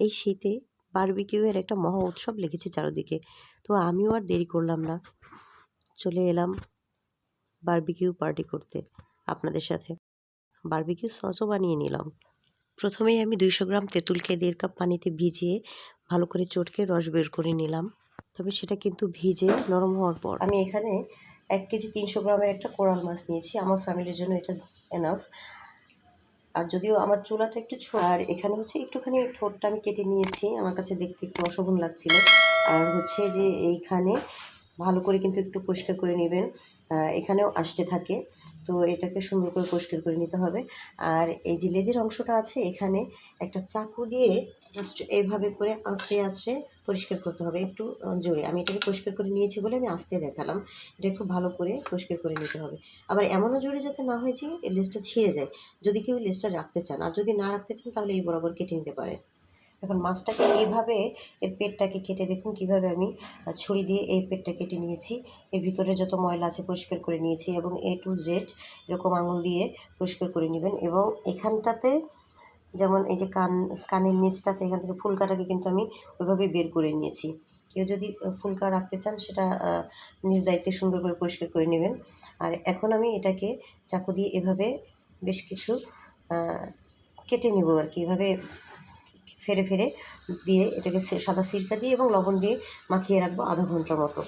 এই শীতে বারবিকিউয়ের একটা মহা উৎসব লেগেছে চারদিকে। তো আমিও আর দেরি করলাম না। চলে এলাম বারবিকিউ পার্টি করতে আপনাদের সাথে। বারবিকিউ সসও বানিয়ে নিলাম। প্রথমেই আমি দুইশো গ্রাম তেঁতুলকে দেড় কাপ পানিতে ভিজিয়ে ভালো করে চটকে রস বের করে নিলাম। তবে সেটা কিন্তু ভিজে নরম হওয়ার পর। আমি এখানে এক কেজি তিনশো গ্রামের একটা কোরাল মাছ নিয়েছি। আমার ফ্যামিলির জন্য এটা এনাফ আর যদিও আমার চুলাটা একটু আর এখানে হচ্ছে একটুখানি ঠোঁটটা আমি কেটে নিয়েছি। আমার কাছে দেখতে একটু অশোভন লাগছিল। আর হচ্ছে যে এইখানে ভালো করে কিন্তু একটু পরিষ্কার করে নেবেন। এখানেও আসতে থাকে। তো এটাকে সুন্দর করে পরিষ্কার করে নিতে হবে। আর এই যে লেজের অংশটা আছে, এখানে একটা চাকু দিয়ে জাস্ট এইভাবে করে আঁচড়ে আঁচড়ে পরিষ্কার করতে হবে, একটু জোরে। আমি এটাকে পরিষ্কার করে নিয়েছি বলে আমি আস্তে দেখালাম। এটা খুব ভালো করে পরিষ্কার করে নিতে হবে। আবার এমনও জোরে যাতে না হয় যে লেজটা ছিঁড়ে যায়। যদি কেউ লেজটা রাখতে চান, আর যদি না রাখতে চান, তাহলে এই বরাবর কেটে নিতে পারেন। এখন মাছটাকে এইভাবে এর পেটটাকে কেটে দেখুন, কীভাবে আমি ছুরি দিয়ে এই পেটটা কেটে নিয়েছি। এর ভিতরে যত ময়লা আছে পরিষ্কার করে নিয়েছি এবং এ টু জেড এরকম আঙুল দিয়ে পরিষ্কার করে নেবেন এবং এখানটাতে যেমন এই যে কান, কানের নিচটাতে এখান থেকে ফুলকাটাকে কিন্তু আমি ওইভাবে বের করে নিয়েছি। কেউ যদি ফুলকা রাখতে চান সেটা নিজ দায়িত্বে সুন্দর করে পরিষ্কার করে নেবেন। আর এখন আমি এটাকে চাকু দিয়ে এভাবে বেশ কিছু কেটে নেব আর কি। এভাবে ফেরে ফেরে দিয়ে এটাকে সাদা সিরকা দিয়ে এবং লবণ দিয়ে মাখিয়ে রাখব আধা ঘণ্টার মতো।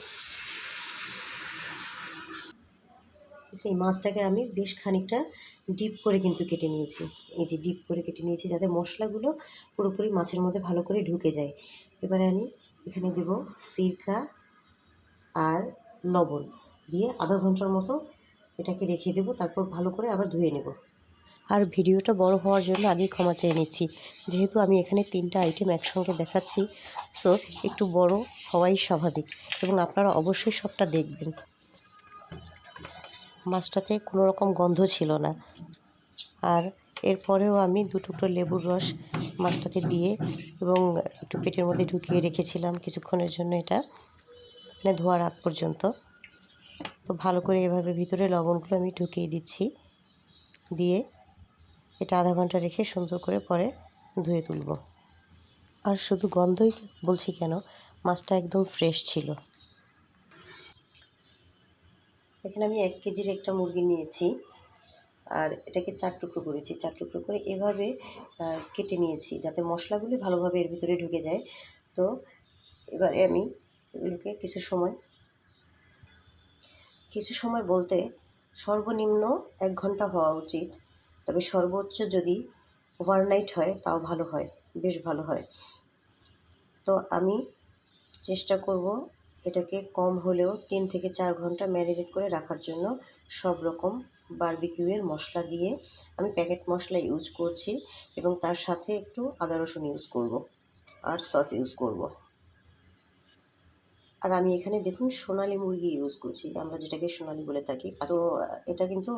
এই মাছটাকে আমি বেশ খানিকটা ডিপ করে কিন্তু কেটে নিয়েছি। এই যে ডিপ করে কেটে নিয়েছি যাতে মশলাগুলো পুরোপুরি মাছের মধ্যে ভালো করে ঢুকে যায়। এবারে আমি এখানে দেব সিরকা আর লবণ দিয়ে আধা ঘণ্টার মতো এটাকে রেখে দেবো, তারপর ভালো করে আবার ধুয়ে নেব। আর ভিডিওটা বড় হওয়ার জন্য আগেই ক্ষমা চেয়ে নিচ্ছি। যেহেতু আমি এখানে তিনটা আইটেম একসঙ্গে দেখাচ্ছি সো একটু বড় হওয়াই স্বাভাবিক এবং আপনারা অবশ্যই সবটা দেখবেন। মাছটাতে কোনো রকম গন্ধ ছিল না। আর এরপরেও আমি দু টুকরো লেবুর রস মাছটাতে দিয়ে এবং একটু পেটের মধ্যে ঢুকিয়ে রেখেছিলাম কিছুক্ষণের জন্য এটা মানে ধোয়ার আগ পর্যন্ত। তো ভালো করে এভাবে ভিতরে লবণগুলো আমি ঢুকিয়ে দিচ্ছি। দিয়ে এটা আধা ঘণ্টা রেখে সুন্দর করে পরে ধুয়ে তুলব। আর শুধু গন্ধই বলছি কেন, মাছটা একদম ফ্রেশ ছিল। এখানে আমি এক কেজির একটা মুরগি নিয়েছি। আর এটাকে চার টুকরো করেছি। চার টুকরো করে এভাবে কেটে নিয়েছি যাতে মশলাগুলি ভালোভাবে এর ভিতরে ঢুকে যায়। তো এবারে আমি এগুলোকে কিছু সময় কিছু সময় বলতে সর্বনিম্ন এক ঘণ্টা হওয়া উচিত। তবে সর্বোচ্চ যদি ওভারনাইট হয়, তাও ভালো হয়। বেশ ভালো হয়। তো আমি চেষ্টা করব এটাকে কম হলেও তিন থেকে চার ঘণ্টা ম্যারিনেট করে রাখার জন্য সব রকম বারবিকিউয়ের মশলা দিয়ে আমি প্যাকেট মশলা ইউজ করছি এবং তার সাথে একটু আদা রসুন ইউজ করব আর সস ইউজ করব। আর আমি এখানে দেখুন সোনালি মুরগি ইউজ করছি, আমরা যেটাকে সোনালি বলে থাকি। তো এটা কিন্তু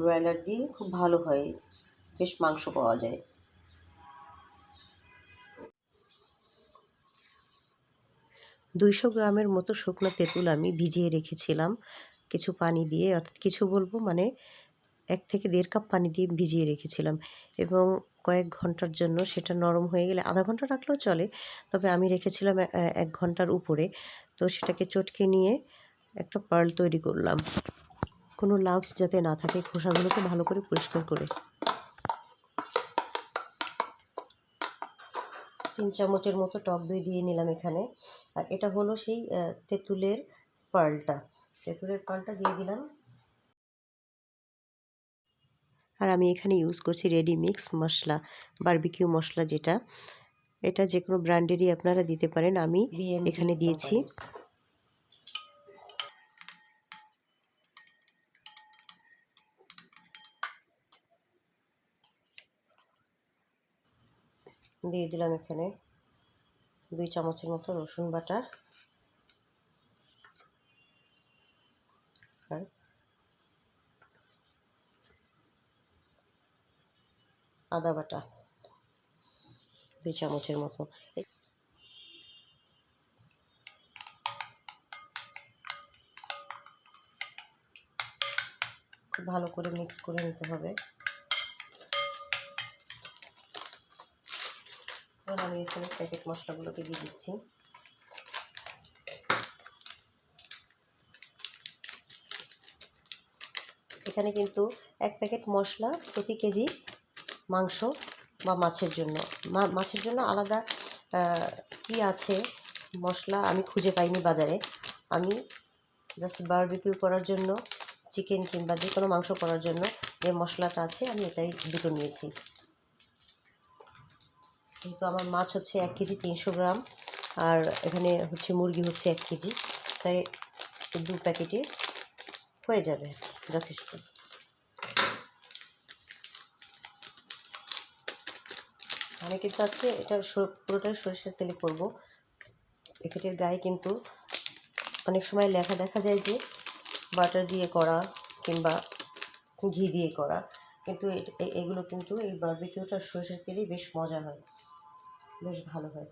ব্রয়লার দিয়ে খুব ভালো হয়, বেশ মাংস পাওয়া যায়। দুইশো গ্রামের মতো শুকনো তেঁতুল আমি ভিজিয়ে রেখেছিলাম। কিছু পানি দিয়ে, অর্থাৎ কিছু বলব মানে এক থেকে দেড় কাপ পানি দিয়ে ভিজিয়ে রেখেছিলাম এবং কয়েক ঘণ্টার জন্য সেটা নরম হয়ে গেলে, আধা ঘণ্টা রাখলেও চলে, তবে আমি রেখেছিলাম এক ঘণ্টার উপরে। তো সেটাকে চটকে নিয়ে একটা পার্ল তৈরি করলাম। কোনো লাভস যাতে না থাকে, খোসাগুলোকে ভালো করে পরিষ্কার করে। তিন চামচের মতো টক দই দিয়ে নিলাম এখানে। আর এটা হলো সেই তেঁতুলের পালটা। তেঁতুলের পালটা দিয়ে দিলাম। আর আমি এখানে ইউজ করছি রেডি মিক্স মশলা বারবিকিউ মশলা যেটা। এটা যে কোনো ব্র্যান্ডেরই আপনারা দিতে পারেন। আমি এখানে দিয়েছি। দিয়ে দিলাম এখানে দুই চামচের মতো রসুন বাটার আর আদা বাটা দুই চামচের মতো। ভালো করে মিক্স করে নিতে হবে। এখন আমি এখানে প্যাকেট মশলাগুলোকে দিয়ে দিচ্ছি। এখানে কিন্তু এক প্যাকেট মশলা প্রতি কেজি মাংস বা মাছের জন্য। মাছের জন্য আলাদা কি আছে মশলা আমি খুঁজে পাইনি বাজারে। আমি জাস্ট বারবিকিউ করার জন্য চিকেন কিংবা যে কোনো মাংস করার জন্য যে মশলাটা আছে আমি এটাই দুটো নিয়েছি। কিন্তু আমার মাছ হচ্ছে এক কেজি তিনশো গ্রাম আর এখানে হচ্ছে মুরগি হচ্ছে এক কেজি। তাই দু প্যাকেটে হয়ে যাবে যথেষ্ট। আমি কিন্তু আজকে এটা পুরোটাই সরিষার তেলে করব। প্যাকেটের গায়ে কিন্তু অনেক সময় লেখা দেখা যায় যে বাটার দিয়ে করা কিংবা ঘি দিয়ে করা। কিন্তু এগুলো কিন্তু এই বারবিকিউটা সরষের তেলেই বেশ মজা হয়। বেশ ভালো হয়।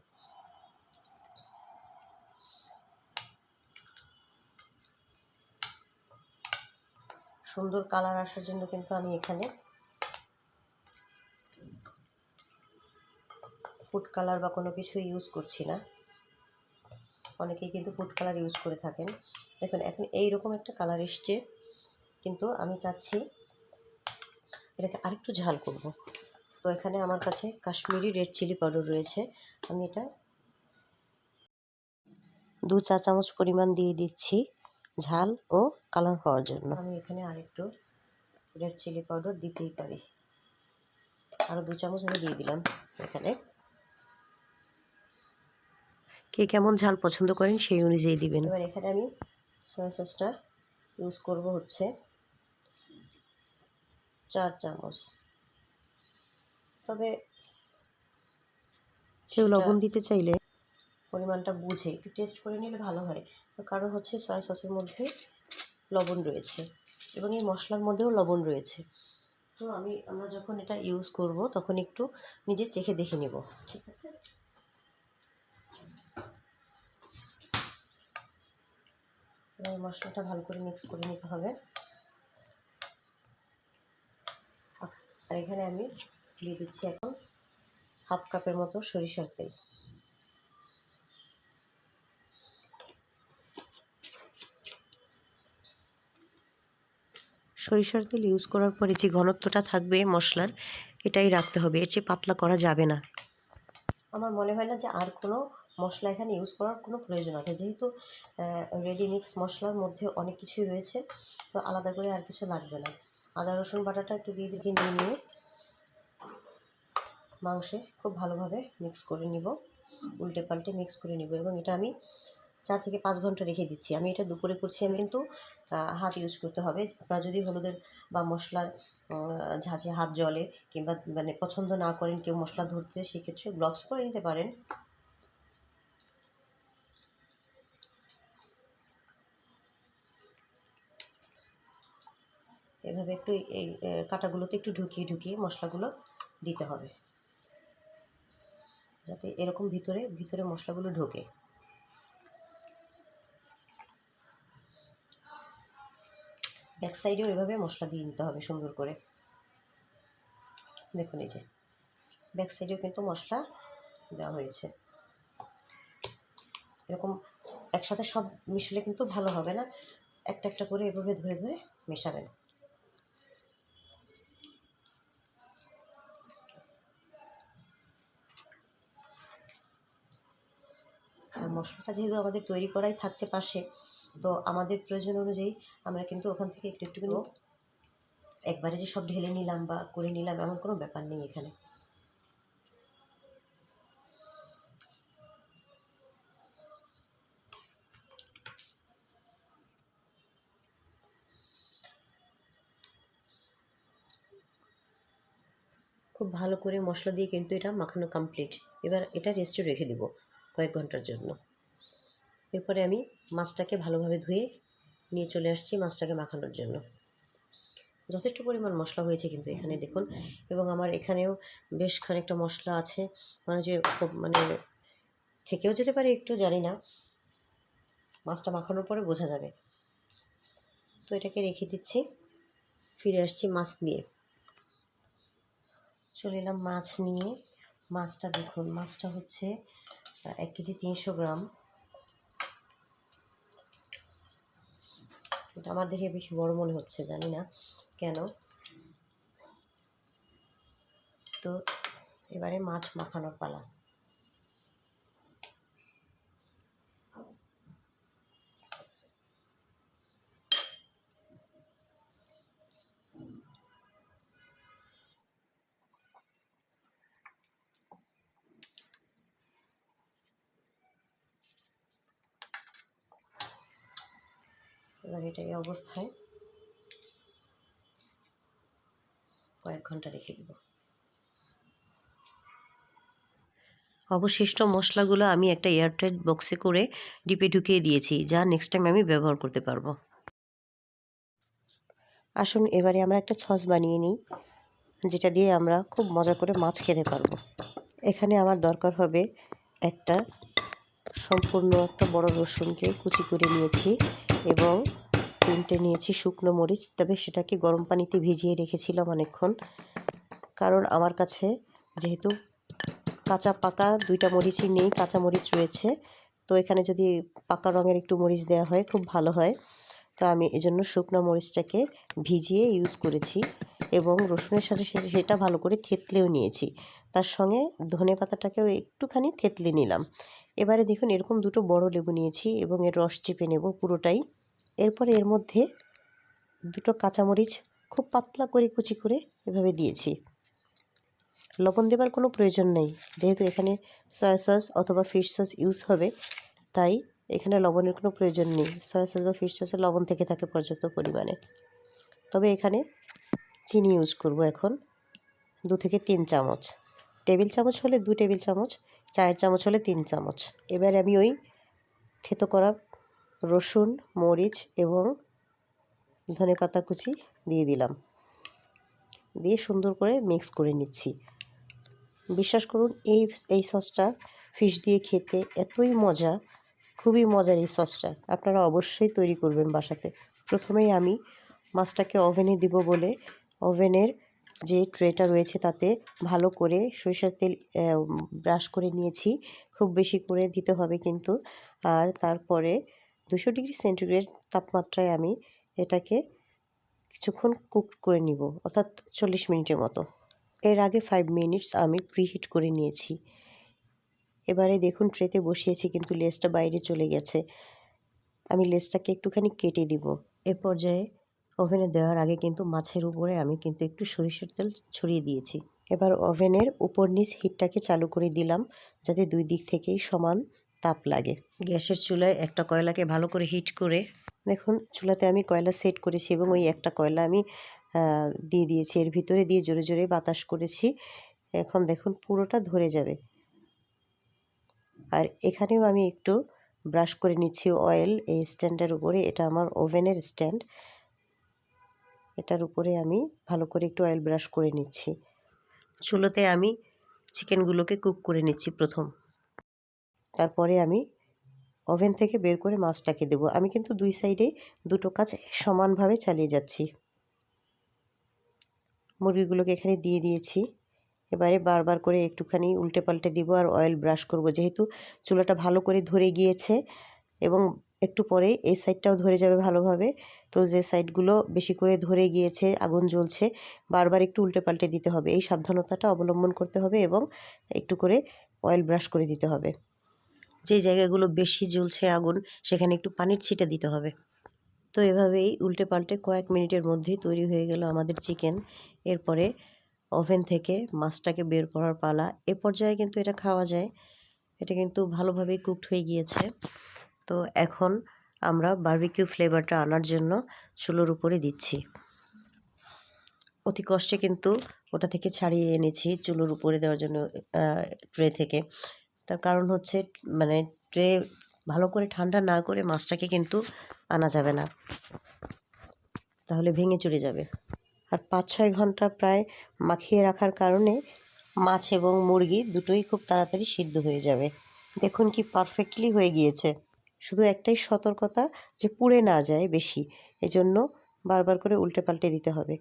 সুন্দর কালার আসার জন্য কিন্তু আমি এখানে ফুড কালার বা কোনো কিছু ইউজ করছি না। অনেকেই কিন্তু ফুড কালার ইউজ করে থাকেন। দেখুন, এখন এইরকম একটা কালার এসছে, কিন্তু আমি চাচ্ছি এটাকে আরেকটু ঝাল করব। তো এখানে আমার কাছে কাশ্মীরি রেড চিলি পাউডার রয়েছে। আমি এটা দু চা চামচ পরিমাণ দিয়ে দিচ্ছি ঝাল ও কালার হওয়ার জন্য। আমি এখানে আরেকটু রেড চিলি পাউডার দিতেই পারি। আরও দু চামচ আমি দিয়ে দিলাম এখানে। কে কেমন ঝাল পছন্দ করেন সেই অনুযায়ী দিবেন। এবার এখানে আমি সয়া সসটা ইউজ করব হচ্ছে চার চামচ। তবে কেউ লবণ দিতে চাইলে? পরিমাণটা বুঝে একটু টেস্ট করে নিলে ভালো হয়। কারণ হচ্ছে সয়া সসের মধ্যে লবণ রয়েছে এবং এই মশলার মধ্যেও লবণ রয়েছে। তো আমি আমরা যখন এটা ইউজ করব তখন একটু নিজে চেখে দেখে নেব ঠিক আছে? এবার মশলাটা ভালো করে মিক্স করে নিতে হবে। আর এখানে আমি দিয়ে দিচ্ছি এখন হাফ কাপের মতো সরিষার তেল। সরিষার তেল ইউজ করার পরে যে ঘনত্বটা থাকবে মশলার, এটাই রাখতে হবে। এর চেয়ে পাতলা করা যাবে না। আমার মনে হয় না যে আর কোনো মশলা এখানে ইউজ করার কোনো প্রয়োজন আছে। যেহেতু রেডি মিক্স মশলার মধ্যে অনেক কিছুই রয়েছে, তো আলাদা করে আর কিছু লাগবে না। আদা, রসুন, বাটাটা একটু দিয়ে দিকে নিয়ে নিয়ে মাংসে খুব ভালোভাবে মিক্স করে নিব উল্টে পাল্টে মিক্স করে নিব এবং এটা আমি চার থেকে পাঁচ ঘণ্টা রেখে দিচ্ছি। আমি এটা দুপুরে করছি, আমি কিন্তু হাত ইউজ করতে হবে। আপনারা যদি হলুদের বা মশলার ঝাঁঝে হাত জলে কিংবা মানে পছন্দ না করেন, কেউ মশলা ধরতে সেক্ষেত্রে গ্লাভস করে নিতে পারেন। এভাবে একটু এই কাঁটাগুলোতে একটু ঢুকিয়ে ঢুকিয়ে মশলাগুলো দিতে হবে। যাতে এরকম ভিতরে ভিতরে মশলাগুলো ঢোকে। ব্যাক সাইডেও এভাবে মশলা দিয়ে নিতে হবে সুন্দর করে। দেখুন এই যে, ব্যাক সাইডেও কিন্তু মশলা দেওয়া হয়েছে। এরকম একসাথে সব মিশলে কিন্তু ভালো হবে না। একটা একটা করে এভাবে ধরে ধরে মেশাবেন। মশলাটা যেহেতু আমাদের তৈরি করাই থাকছে পাশে তো আমাদের প্রয়োজন অনুযায়ী আমরা কিন্তু ওখান থেকে একটু একটু একবারে যে সব ঢেলে নিলাম বা করে নিলাম এমন কোনো ব্যাপার নেই এখানে। খুব ভালো করে মশলা দিয়ে কিন্তু এটা মাখানো কমপ্লিট এবার এটা রেস্টে রেখে দিব কয়েক ঘণ্টার জন্য। এরপরে আমি মাছটাকে ভালোভাবে ধুয়ে নিয়ে চলে আসছি মাছটাকে মাখানোর জন্য। যথেষ্ট পরিমাণ মশলা হয়েছে কিন্তু এখানে দেখুন। এবং আমার এখানেও বেশ খানিকটা মশলা আছে। মানে যে খুব মানে থেকেও যেতে পারে একটু, জানি না। মাছটা মাখানোর পরে বোঝা যাবে। তো এটাকে রেখে দিচ্ছি। ফিরে আসছি মাছ নিয়ে। চলে এলাম মাছ নিয়ে। মাছটা দেখুন, মাছটা হচ্ছে এক কেজি তিনশো গ্রাম। এটা আমার দেখে বেশি বড় মনে হচ্ছে, জানি না কেন। তো এবারে মাছ মাখানোর পালা এবার এটা এই অবস্থায় কয়েক ঘণ্টা রেখে দিব। অবশিষ্ট মশলাগুলো আমি একটা এয়ারটাইট বক্সে করে ডিপে ঢুকিয়ে দিয়েছি, যা নেক্সট টাইম আমি ব্যবহার করতে পারব। আসুন, এবারে আমরা একটা ছস বানিয়ে নিই, যেটা দিয়ে আমরা খুব মজা করে মাছ খেতে পারব। এখানে আমার দরকার হবে একটা সম্পূর্ণ একটা বড় রসুনকে কুচি করে নিয়েছি এবং তিনটে নিয়েছি শুকনো মরিচ, তবে সেটাকে গরম পানিতে ভিজিয়ে রেখেছিলাম অনেকক্ষণ। কারণ আমার কাছে যেহেতু কাঁচা পাকা দুইটা মরিচই নেই, কাঁচা মরিচ রয়েছে, তো এখানে যদি পাকা রঙের একটু মরিচ দেওয়া হয়, খুব ভালো হয়। তো আমি এজন্য শুকনো মরিচটাকে ভিজিয়ে ইউজ করেছি এবং রসুনের সাথে সেটা ভালো করে থেতলেও নিয়েছি। তার সঙ্গে ধনে পাতাটাকেও একটুখানি থেতলে নিলাম। এবারে দেখুন, এরকম দুটো বড় লেবু নিয়েছি এবং এর রস চেপে নেব পুরোটাই। এরপরে এর মধ্যে দুটো কাঁচামরিচ খুব পাতলা করে কুচি করে এভাবে দিয়েছি। লবণ দেবার কোনো প্রয়োজন নেই। যেহেতু এখানে সয়া সস অথবা ফিশ সস ইউজ হবে, তাই এখানে লবণের কোনো প্রয়োজন নেই। সয়া সস বা ফিশ সসে লবণ থেকে থাকে পর্যাপ্ত পরিমাণে। তবে এখানে চিনি ইউজ করব এখন দু থেকে তিন চামচ। টেবিল চামচ হলে দু টেবিল চামচ, চায়ের চামচ হলে তিন চামচ। এবার আমি ওই থেতো করা রসুন, মরিচ এবং ধনে পাতা কুচি দিয়ে দিলাম। দিয়ে সুন্দর করে মিক্স করে নিচ্ছি। বিশ্বাস করুন, এই এই সসটা ফিশ দিয়ে খেতে এতই মজা, খুবই মজার এই সসটা আপনারা অবশ্যই তৈরি করবেন বাসাতে। প্রথমেই আমি মাছটাকে ওভেনে দিব বলে ওভেনের যে ট্রেটা রয়েছে তাতে ভালো করে সরিষার তেল ব্রাশ করে নিয়েছি। খুব বেশি করে দিতে হবে কিন্তু। আর তারপরে দুশো ডিগ্রি সেন্টিগ্রেড তাপমাত্রায় আমি এটাকে কিছুক্ষণ কুক করে নিব, অর্থাৎ চল্লিশ মিনিটের মতো। এর আগে ফাইভ মিনিটস আমি প্রিহিট করে নিয়েছি। এবারে দেখুন ট্রেতে বসিয়েছি, কিন্তু লেসটা বাইরে চলে গেছে। আমি লেসটাকে একটুখানি কেটে দিব। এ পর্যায়ে ওভেনে দেওয়ার আগে কিন্তু মাছের উপরে আমি কিন্তু একটু সরিষার তেল ছড়িয়ে দিয়েছি। এবার ওভেনের উপর নিচ হিটটাকে চালু করে দিলাম, যাতে দুই দিক থেকেই সমান তাপ লাগে। গ্যাসের চুলায় একটা কয়লাকে ভালো করে হিট করে দেখুন, চুলাতে আমি কয়লা সেট করেছি এবং ওই একটা কয়লা আমি দিয়ে দিয়েছি। এর ভিতরে দিয়ে জোরে জোরে বাতাস করেছি। এখন দেখুন পুরোটা ধরে যাবে। আর এখানেও আমি একটু ব্রাশ করে নিচ্ছি অয়েল এই স্ট্যান্ডের উপরে। এটা আমার ওভেনের স্ট্যান্ড এটার উপরে আমি ভালো করে একটু অয়েল ব্রাশ করে নিচ্ছি। চুলোতে আমি চিকেনগুলোকে কুক করে নিচ্ছি প্রথম। তারপরে আমি ওভেন থেকে বের করে মাছটাকে দেবো। আমি কিন্তু দুই সাইডে দুটো কাজ সমানভাবে চালিয়ে যাচ্ছি। মুরগিগুলোকে এখানে দিয়ে দিয়েছি। এবারে বারবার করে একটুখানি উল্টে পাল্টে দিব আর অয়েল ব্রাশ করব। যেহেতু চুলাটা ভালো করে ধরে গিয়েছে এবং একটু পরে এই সাইডটাও ধরে যাবে ভালোভাবে, তো যে সাইডগুলো বেশি করে ধরে গিয়েছে, আগুন জ্বলছে, বারবার একটু উল্টে পাল্টে দিতে হবে। এই সাবধানতাটা অবলম্বন করতে হবে এবং একটু করে অয়েল ব্রাশ করে দিতে হবে। যে জায়গাগুলো বেশি জ্বলছে আগুন, সেখানে একটু পানির ছিটা দিতে হবে। তো এভাবেই উল্টে পাল্টে কয়েক মিনিটের মধ্যেই তৈরি হয়ে গেল আমাদের চিকেন। এরপরে ওভেন থেকে মাছটাকে বের করার পালা। এ পর্যায়ে কিন্তু এটা খাওয়া যায়। এটা কিন্তু ভালোভাবেই কুকড হয়ে গিয়েছে। তো এখন আমরা বারবিকিউ ফ্লেভারটা আনার জন্য চুলোর উপরে দিচ্ছি। অতি কষ্টে কিন্তু ওটা থেকে ছাড়িয়ে এনেছি চুলোর উপরে দেওয়ার জন্য ট্রে থেকে। তার কারণ হচ্ছে মানে ট্রে ভালো করে ঠান্ডা না করে মাছটাকে কিন্তু আনা যাবে না। তাহলে ভেঙে চুরে যাবে। আর পাঁচ ছয় ঘণ্টা প্রায় মাখিয়ে রাখার কারণে মাছ এবং মুরগি দুটোই খুব তাড়াতাড়ি সিদ্ধ হয়ে যাবে। দেখুন কি পারফেক্টলি হয়ে গিয়েছে। শুধু একটাই সতর্কতা যে পুড়ে না যায় বেশি। এজন্য বারবার করে উল্টে পাল্টে দিতে হবে।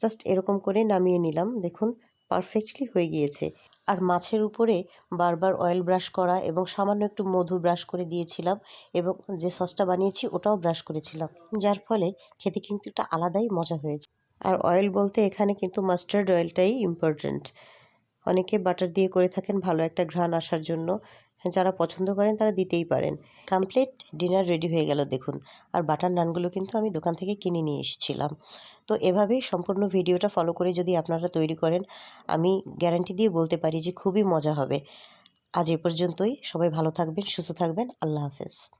জাস্ট এরকম করে নামিয়ে নিলাম। দেখুন পারফেক্টলি হয়ে গিয়েছে। আর মাছের উপরে বারবার অয়েল ব্রাশ করা এবং সামান্য একটু মধু ব্রাশ করে দিয়েছিলাম এবং যে সসটা বানিয়েছি ওটাও ব্রাশ করেছিলাম, যার ফলে খেতে কিন্তু একটা আলাদাই মজা হয়েছে। আর অয়েল বলতে এখানে কিন্তু মাস্টার্ড অয়েলটাই ইম্পর্ট্যান্ট অনেকে বাটার দিয়ে করে থাকেন ভালো একটা ঘ্রাণ আসার জন্য। যারা পছন্দ করেন তারা দিতেই পারেন। কমপ্লিট ডিনার রেডি হয়ে গেল, দেখুন। আর বাটার নানগুলো কিন্তু আমি দোকান থেকে কিনে নিয়ে এসেছিলাম। তো এভাবেই সম্পূর্ণ ভিডিওটা ফলো করে যদি আপনারা তৈরি করেন, আমি গ্যারান্টি দিয়ে বলতে পারি যে খুবই মজা হবে। আজ এ পর্যন্তই। সবাই ভালো থাকবেন, সুস্থ থাকবেন। আল্লাহ হাফেজ।